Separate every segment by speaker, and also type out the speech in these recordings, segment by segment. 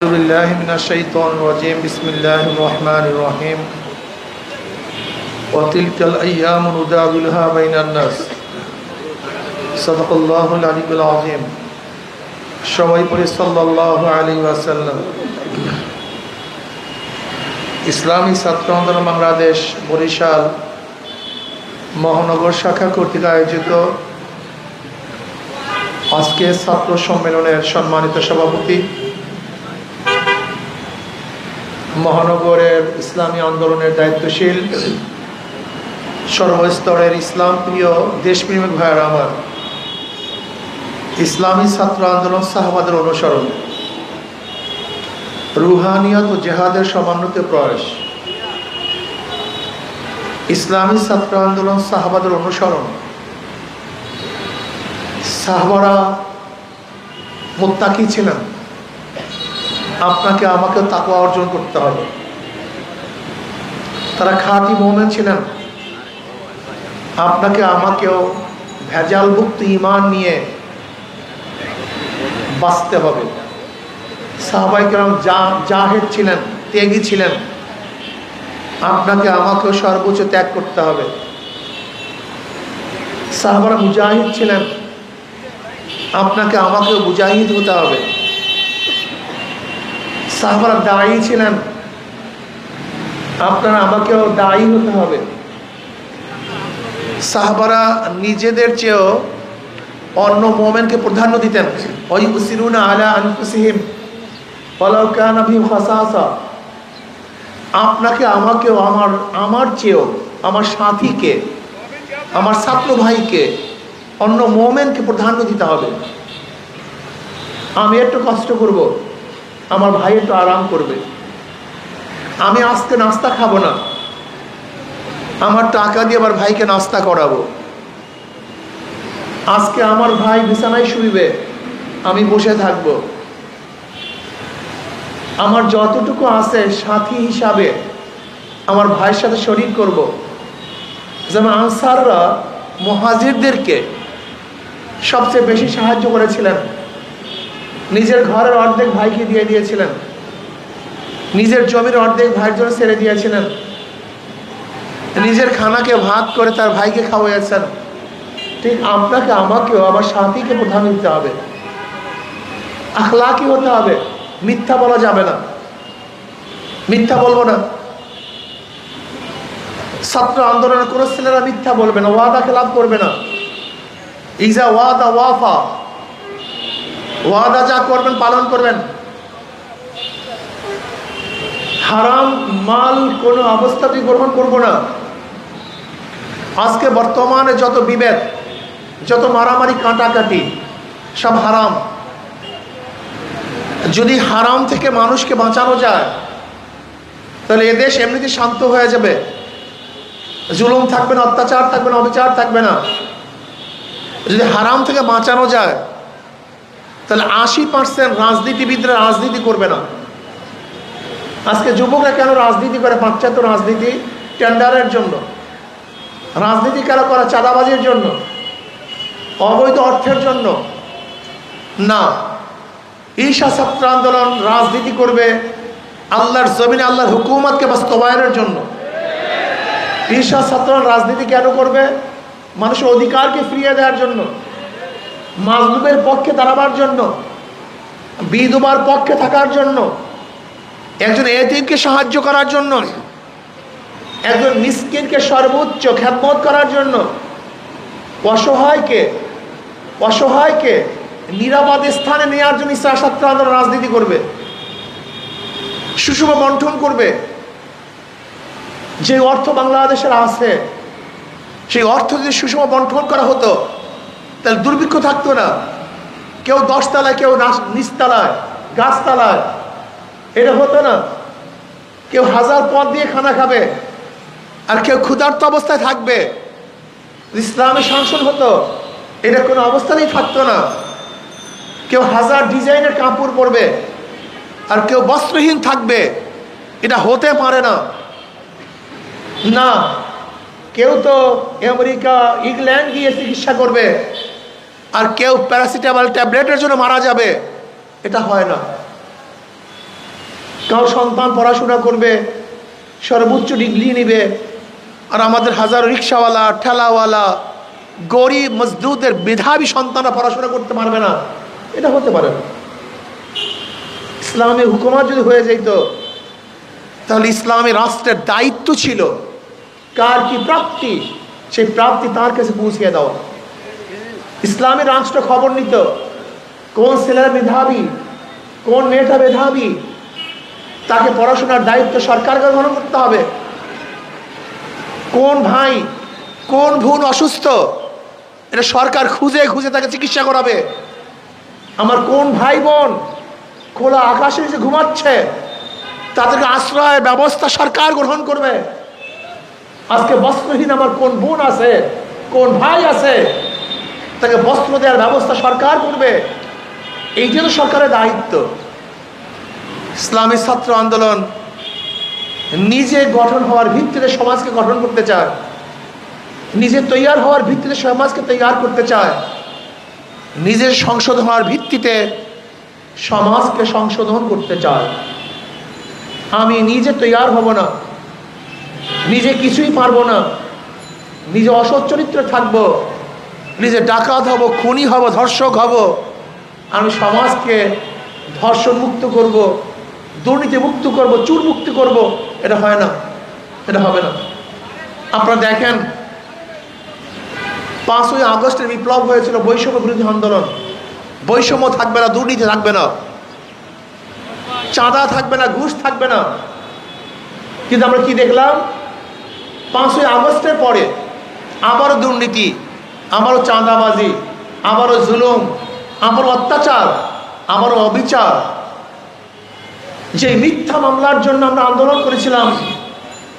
Speaker 1: أعوذ بالله من الشيطان الرجيم بسم الله الرحمن الرحيم وتلك الأيام نداولها بين الناس صدق الله العلي العظيم সবাই পড়ে সাল্লাল্লাহু আলাইহি ওয়াসাল্লাম ইসলামী ছাত্র আন্দোলন বাংলাদেশ বরিশাল মহানগর শাখা কর্তৃক আয়োজিত আজকে ছাত্র সম্মেলনের সম্মানিত সভাপতি মহানগরের ইসলামী আন্দোলনের দায়িত্বশীল সর্বস্তরের ইসলাম প্রিয় দেশপ্রেমিক ভাইয়েরা আমার, ইসলামী ছাত্র আন্দোলন সাহাবাদের অনুসরণ, রুহানিয়ত ও জেহাদের সমন্বিত প্রয়াস, ইসলামী ছাত্র আন্দোলন সাহাবাদের অনুসরণ, সাহাবারা মোত্তাকি ছিলেন। আপনাকে আমাকে তাকওয়া অর্জন করতে হবে। তারা খাঁটি মোমেন ছিলেন। আপনাকে আমাকেও ভেজালভুক্ত ইমান নিয়ে বাঁচতে হবে। সাহবাই কেরাম জাহেদ ছিলেন, ত্যাগী ছিলেন। আপনাকে আমাকেও সর্বোচ্চ ত্যাগ করতে হবে। সাহাবারা মুজাহিদ ছিলেন। আপনাকে আমাকেও মুজাহিদ হতে হবে। সাহাবারা দায়ী ছিলেন। আপনারা আমাকেও দায়ী হতে হবে। সাহাবারা নিজেদের চেয়েও অন্য মোমেনকে প্রাধান্য দিতেন। ওই উসিরুন আলা আনফুসিহিম। ওয়ালাউ কানা বিহিম খাসাসা আপনাকে আমাকেও, আমার আমার চেয়েও, আমার সাথীকে, আমার ছাত্র ভাইকে, অন্য মোমেনকে প্রাধান্য দিতে হবে। আমি একটু কষ্ট করব। আমার ভাই একটু আরাম করবে। আমি আজকে নাস্তা খাব না। আমার টাকা দিয়ে আমার ভাইকে নাস্তা করাবো। আজকে আমার ভাই বিছানায় শুইবে। আমি বসে থাকব। আমার যতটুকু আছে সাথী হিসাবে আমার ভাইয়ের সাথে শরিক করব। যেমন আনসাররা মহাজিরদেরকে সবচেয়ে বেশি সাহায্য করেছিলেন। নিজের ঘরের অর্ধেক ভাইকে দিয়ে দিয়েছিলেন। নিজের জমির অর্ধেক ভাইয়ের জন্য ছেড়ে দিয়েছিলেন। নিজের খানাকে ভাগ করে তার ভাইকে খাওয়াইয়াছেন। ঠিক আপনাকে, আমাকেও, আমার সাথীকে প্রধান দিতে হবে। আখলাকি হতে হবে। মিথ্যা বলা যাবে না। মিথ্যা বলব না। ছাত্র আন্দোলনের কোনো ছেলেরা মিথ্যা বলবে না ওয়াদা খেলাপ করবে না। ইজা ওয়াদা ওয়াফা। ওয়াদা যা করবেন, পালন করবেন। হারাম মাল কোনো অবস্থাতেই গ্রহণ করব না। আজকে বর্তমানে যত বিভেদ, যত মারামারি, কাটাকাটি, সব হারাম। যদি হারাম থেকে মানুষকে বাঁচানো যায়, তাহলে এদেশ এমনিতে শান্ত হয়ে যাবে। জুলুম থাকবে না, অত্যাচার থাকবে না, অবিচার থাকবে না। যদি হারাম থেকে বাঁচানো যায় তাহলে আশি পার্সেন্ট রাজনীতিবিদরা রাজনীতি করবে না। আজকে যুবকরা কেন রাজনীতি করে? পাশ্চাত্য রাজনীতি টেন্ডারের জন্য। রাজনীতি কেন করে? চাঁদাবাজির জন্য। অবৈধ অর্থের জন্য। না। ঈশা ছাত্র আন্দোলন রাজনীতি করবে আল্লাহর জমিনে, আল্লাহর হুকুমতকে বাস্তবায়নের জন্য। ঈশা ছাত্র রাজনীতি কেন করবে? মানুষের অধিকারকে ফিরিয়ে দেওয়ার জন্য। মাজলুমের পক্ষে দাঁড়াবার জন্য, বিধবার পক্ষে থাকার জন্য, একজন এতিমকে সাহায্য করার জন্য, একজন মিসকিনকে সর্বোচ্চ খ্যাতমত করার জন্য, অসহায়কে অসহায়কে নিরাপদ স্থানে নেওয়ার জন্য ইসরা ছাত্র আন্দোলন রাজনীতি করবে, সুষম বন্টন করবে, যে অর্থ বাংলাদেশের আছে, সেই অর্থ যদি সুষম বন্টন করা হতো তাহলে দুর্ভিক্ষ থাকতো না। কেউ দশতলায়, কেউ নিচতলায়, গাছতলায়। এটা হতো না। কেউ হাজার পথ দিয়ে খানা খাবে, আর কেউ ক্ষুধার্ত অবস্থায় থাকবে। ইসলামী শাসন হতো। এটা কোনো অবস্থানেই থাকতো না। কেউ হাজার ডিজাইনের কাপড় পরবে, আর কেউ বস্ত্রহীন থাকবে। এটা হতে পারে না। না, কেউ তো আমেরিকা, ইংল্যান্ড গিয়ে চিকিৎসা করবে। আর কেউ প্যারাসিটামল ট্যাবলেটের জন্য মারা যাবে। এটা হয় না। কারও সন্তান পড়াশোনা করবে, সর্বোচ্চ ডিগ্রি নিবে, আর আমাদের হাজারো রিক্সাওয়ালা, ঠেলাওয়ালা, গরিব, মজদুরদের মেধাবী সন্তানরা পড়াশোনা করতে পারবে না। এটা হতে পারে না। ইসলামের হুকুমাত যদি হয়ে যেত, তাহলে ইসলামী রাষ্ট্রের দায়িত্ব ছিল কার কি প্রাপ্তি, সেই প্রাপ্তি তার কাছে পৌঁছিয়ে দেওয়া। ইসলামী রাষ্ট্র খবর নিত। কোন ছেলেরা মেধাবী, কোন মেয়েটা মেধাবী, তাকে পড়াশোনার দায়িত্ব সরকারকে গ্রহণ করতে হবে। কোন ভাই, কোন বোন অসুস্থ, এটা সরকার খুঁজে খুঁজে তাকে চিকিৎসা করাবে। আমার কোন ভাই বোন খোলা আকাশে নিচে ঘুমাচ্ছে, তাদেরকে আশ্রয় ব্যবস্থা সরকার গ্রহণ করবে। আজকে বস্ত্রহীন আমার কোন বোন আছে, কোন ভাই আছে তাকে বস্ত্র দেওয়ার ব্যবস্থা সরকার করবে। এই জন্য সরকারের দায়িত্ব। ইসলামী ছাত্র আন্দোলন নিজে গঠন হওয়ার ভিত্তিতে সমাজকে গঠন করতে চায়। নিজে তৈয়ার হওয়ার ভিত্তিতে সমাজকে তৈয়ার করতে চায়। নিজের সংশোধন হওয়ার ভিত্তিতে সমাজকে সংশোধন করতে চায়। আমি নিজে তৈয়ার হব না। নিজে কিছুই পারব না। নিজে অসৎ চরিত্রে থাকব। নিজে ডাকাত হব, খুনি হব, ধর্ষক হব। আমি সমাজকে ধর্ষণ মুক্ত করব, দুর্নীতি মুক্ত করব, চুর মুক্ত করব, এটা হয় না, এটা হবে না। আপনারা দেখেন, পাঁচই আগস্টের বিপ্লব হয়েছিল বৈষম্য বিরোধী আন্দোলন। বৈষম্য থাকবে না, দুর্নীতি থাকবে না। চাঁদা থাকবে না, ঘুষ থাকবে না। কিন্তু আমরা কি দেখলাম? পাঁচই আগস্টের পরে আবারও দুর্নীতি। আবারও চাঁদাবাজি আবারও জুলুম আবারও অত্যাচার আবারও অবিচার। যে মিথ্যা মামলার জন্য আমরা আন্দোলন করেছিলাম,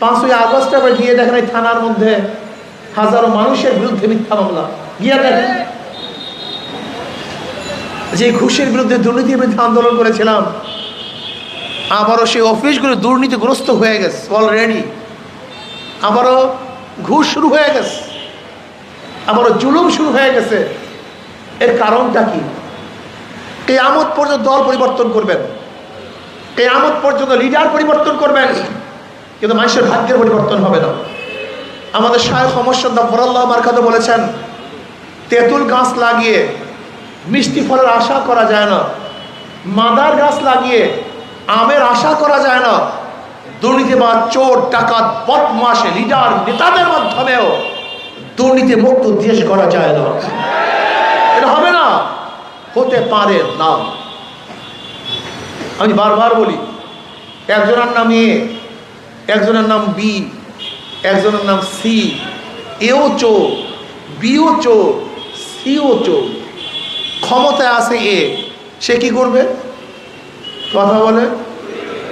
Speaker 1: পাঁচই আগস্টে আবার গিয়ে দেখেন এই থানার মধ্যে হাজারো মানুষের বিরুদ্ধে মিথ্যা মামলা। গিয়ে দেখেন, যে ঘুষের বিরুদ্ধে দুর্নীতির বিরুদ্ধে আন্দোলন করেছিলাম, আবারও সেই অফিসগুলো দুর্নীতিগ্রস্ত হয়ে গেছে অলরেডি আবারও ঘুষ শুরু হয়ে গেছে। আবারও জুলুম শুরু হয়ে গেছে। এর কারণটা কি? কেয়ামত পর্যন্ত দল পরিবর্তন করবেন। কেয়ামত পর্যন্ত লিডার পরিবর্তন করবেন। কিন্তু মানুষের ভাগ্যের পরিবর্তন হবে না। আমাদের শায়ক সমস্যা ফরাল্লাহ মার্কাতে বলেছেন, তেঁতুল গাছ লাগিয়ে মিষ্টি ফলের আশা করা যায় না। মাদার গাছ লাগিয়ে আমের আশা করা যায় না। দুর্নীতিবাদ, চোর, ডাকাত বদমাস লিডার, নেতাদের মাধ্যমেও দুর্নীতি মুক্ত দেশ করা যায় না। এটা হবে না। হতে পারে না। আমি বারবার বলি, একজনের নাম এ, একজনের নাম বি, একজনের নাম সি, এও চোর বিও চোর সিও চোর ক্ষমতায় আছে এ, সে কি করবে? কথা বলে,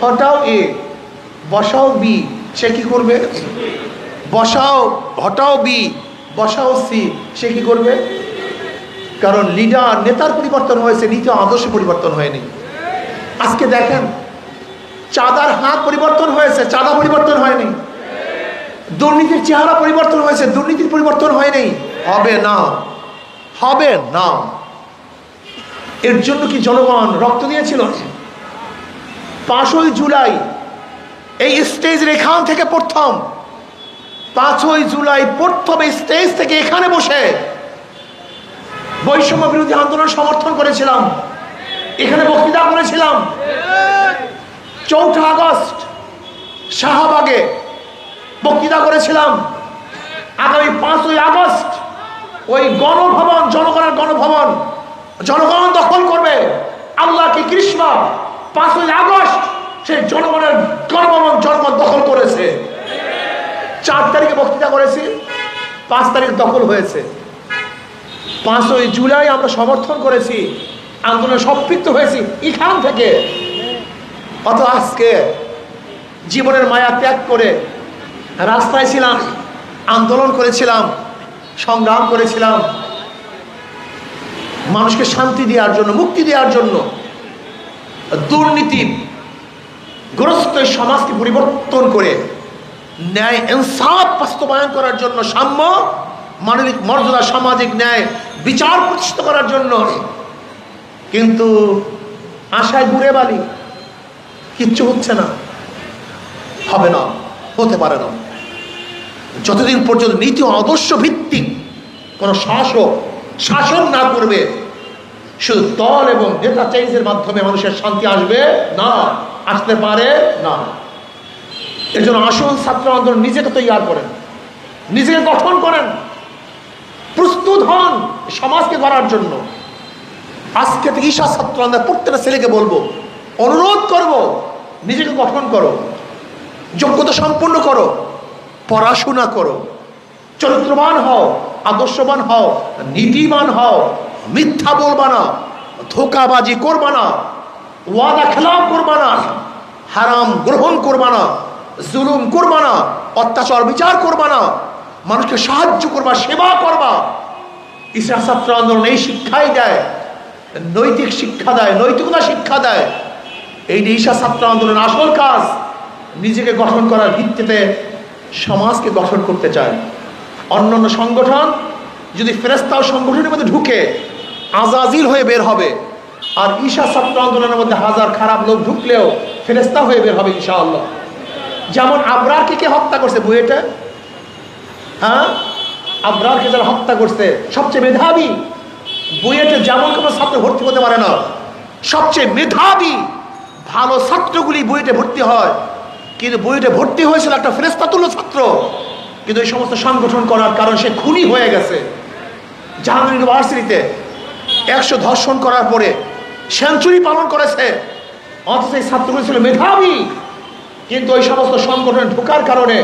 Speaker 1: হটাও এ, বসাও বি, সে কি করবে? বসাও, হটাও বি। বসাও সি, সে কি করবে? কারণ লিডার নেতার পরিবর্তন হয়েছে, নীতি আদর্শ পরিবর্তন হয়নি। আজকে দেখেন, চাঁদার হাত পরিবর্তন হয়েছে, চাঁদা পরিবর্তন হয়নি। দুর্নীতির চেহারা পরিবর্তন হয়েছে, দুর্নীতির পরিবর্তন হয়নি। হবে না। হবে না। এর জন্য কি জনগণ রক্ত দিয়েছিল? পাঁচই জুলাই, এই স্টেজের এখান থেকে প্রথম পাঁচই জুলাই প্রথম স্টেজ থেকে এখানে বসে বৈষম্য বিরোধী আন্দোলন সমর্থন করেছিলাম। এখানে বক্তৃতা করেছিলাম। চৌঠা আগস্ট শাহবাগে বক্তৃতা করেছিলাম। আগামী পাঁচই আগস্ট ওই গণভবন, জনগণের গণভবন, জনগণ দখল করবে। আল্লাহ কি কৃষ্ণা, পাঁচই আগস্ট সেই জনগণের গণভবন, জনগণ দখল করেছে। চার তারিখে বক্তৃতা করেছি, পাঁচ তারিখ দখল হয়েছে। পাঁচই জুলাই আমরা সমর্থন করেছি, আন্দোলনে সম্পৃক্ত হয়েছি এখান থেকে। অত আজকে জীবনের মায়া ত্যাগ করে রাস্তায় ছিলাম, আন্দোলন করেছিলাম, সংগ্রাম করেছিলাম। মানুষকে শান্তি দেওয়ার জন্য, মুক্তি দেওয়ার জন্য দুর্নীতি, গ্রস্ত সমাজকে পরিবর্তন করে ন্যায় ইনসাফ বাস্তবায়ন করার জন্য সাম্য, মানবিক মর্যাদা, সামাজিক ন্যায় বিচার প্রতিষ্ঠিত করার জন্য। কিন্তু আশায় ঘুরে বালি কিচ্ছু হচ্ছে না, হবে না, হতে পারে না। যতদিন পর্যন্ত নীতি আদর্শ ভিত্তিক কোনো শাসক শাসন না করবে, শুধু দল এবং নেতা চেঞ্জের মাধ্যমে মানুষের শান্তি আসবে না, আসতে পারে না। এর জন্য আসল ছাত্র আন্দোলন নিজেকে তৈরি করেন, নিজেকে গঠন করেন, প্রস্তুত হন সমাজকে গড়ার জন্য। আজকে থেকে ঈশা ছাত্র আন্দোলন প্রত্যেকটা ছেলেকে বলব, অনুরোধ করব, নিজেকে গঠন করো, যোগ্যতা সম্পূর্ণ করো, পড়াশোনা করো, চরিত্রবান হও, আদর্শবান হও নীতিমান হও, মিথ্যা বলবা না, ধোকাবাজি করবা না, ওয়াদা খেলাপ করবা না, হারাম গ্রহণ করবা না জুলুম করবা না, অত্যাচার, বিচার করবা না, মানুষকে সাহায্য করবা, সেবা করবা। ইসলাম ছাত্র আন্দোলন এই শিক্ষাই দেয়, নৈতিক শিক্ষা দেয়, নৈতিকতা শিক্ষা দেয়। এই যে ঈশা ছাত্র আন্দোলন আসল কাজ, নিজেকে গঠন করার ভিত্তিতে সমাজকে গঠন করতে চায়। অন্যান্য সংগঠন যদি ফেরেস্তাও সংগঠনের মধ্যে ঢুকে, আজাজিল হয়ে বের হবে। আর ঈশা ছাত্র আন্দোলনের মধ্যে হাজার খারাপ লোক ঢুকলেও ফেরেস্তা হয়ে বের হবে ইনশাআল্লাহ। যেমন আবরারকে কে হত্যা করছে বুয়েটে হ্যাঁ? আবরারকে যারা হত্যা করছে, সবচেয়ে মেধাবী। বুয়েটে যেমন কোনো ছাত্র ভর্তি হতে পারে না, সবচেয়ে মেধাবী ভালো ছাত্রগুলি বুয়েটে ভর্তি হয়। কিন্তু বুয়েটে ভর্তি হয়েছিল একটা ফেরেস্তাতুল্য ছাত্র। কিন্তু এই সমস্ত সংগঠন করার কারণ সে খুনি হয়ে গেছে। জাহাঙ্গীর ইউনিভার্সিটিতে একশো ধর্ষণ করার পরে সেঞ্চুরি পালন করেছে। অথচ এই ছাত্রগুলি ছিল মেধাবী। কিন্তু ওই সমস্ত সংগঠনে ঢোকার কারণে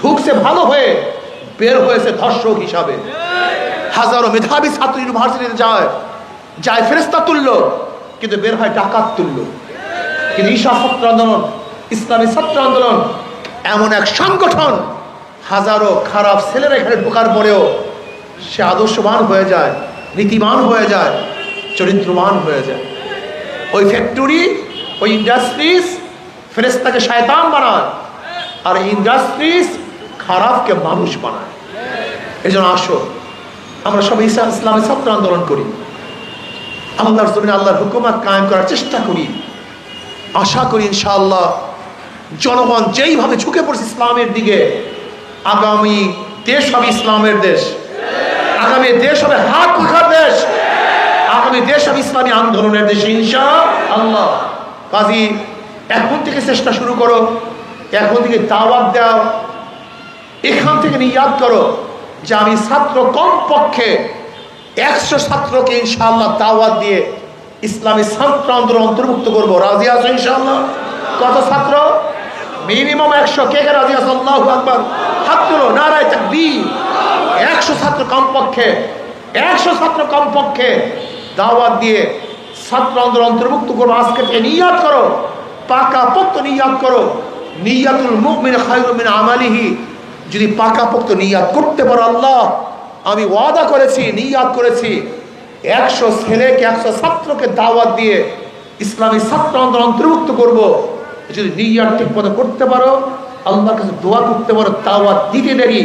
Speaker 1: ঢুকছে ভালো হয়ে বের হয়েছে ধর্ষক হিসাবে। হাজারো মেধাবী ছাত্র ইউনিভার্সিটিতে যায় যায় ফেরেস্তা তুলল, কিন্তু বের হয় ডাকাত তুললো। কিন্তু ঈশা ছাত্র আন্দোলন, ইসলামী ছাত্র আন্দোলন, এমন এক সংগঠন হাজারো খারাপ ছেলেরা এখানে ঢোকার পরেও সে আদর্শবান হয়ে যায় নীতিমান হয়ে যায়, চরিত্রবান হয়ে যায়। ওই ফ্যাক্টরি ওই ইন্ডাস্ট্রিজ ফেরেস্তাকে শয়তান বানায় আর ইন্ডাস্ট্রিজ খারাপকে মানুষ বানায়। এই জন্য আসো, আমরা সবাই ইসা ইসলামের ছাত্র আন্দোলন করি। আল্লাহর জমিনে আল্লাহর হুকুমাত কায়েম করার চেষ্টা করি। আশা করি ইনশাআল্লাহ জনগণ যেইভাবে ঝুঁকে পড়ছে ইসলামের দিকে, আগামী দেশ হবে ইসলামের দেশ। আগামী দেশ হবে হাত উঠার দেশ। আগামী দেশ হবে ইসলামী আন্দোলনের দেশ ইনশা আল্লাহ কাজী এখন থেকে চেষ্টা শুরু করো। এখন থেকে দাওয়াত দাও। এখান থেকে নিয়াদ করো যে আমি ছাত্র কমপক্ষে একশো ছাত্রকে ইনশাআল্লাহ দাওয়াত দিয়ে ইসলামী ছাত্র আন্দোলন অন্তর্ভুক্ত করব। রাজি আছো ইনশাআল্লাহ? কত ছাত্র? মিনিমাম একশো। কে কে রাজি আছো? আল্লাহ আকবর। হাত তুলো। নারায় তাকবীর। একশো ছাত্র কমপক্ষে, একশো ছাত্র কমপক্ষে দাওয়াত দিয়ে ছাত্র আন্দোলন অন্তর্ভুক্ত করব। আজকে নিয়াদ করো। পাকা পক্ত নিয়াদ করো। নিয়াতুল মুমিন খায়রুম মিন আমালিহি। যদি পাকা পোক্ত নিয়াদ করতে পারো আল্লাহ, আমি ওয়াদা করেছি নিয়াদ করেছি। একশো ছেলেকে, একশো ছাত্রকে দাওয়াত দিয়ে ইসলামী ছাত্র আন্দোলন অন্তর্ভুক্ত করব। যদি নিয়াদ ঠিক মতো করতে পারো, আল্লাহর কাছে দোয়া করতে পারো, দাওয়াত দিতে দেরি,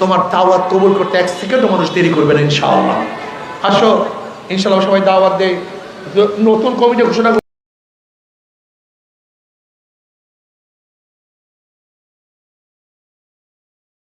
Speaker 1: তোমার দাওয়াত কবুল করতে এক সেকেন্ডও মানুষ দেরি করবে না, ইনশাআল্লাহ। আসো, ইনশাআল্লাহ সবাই দাওয়াত দেয়। নতুন কমিটি ঘোষণা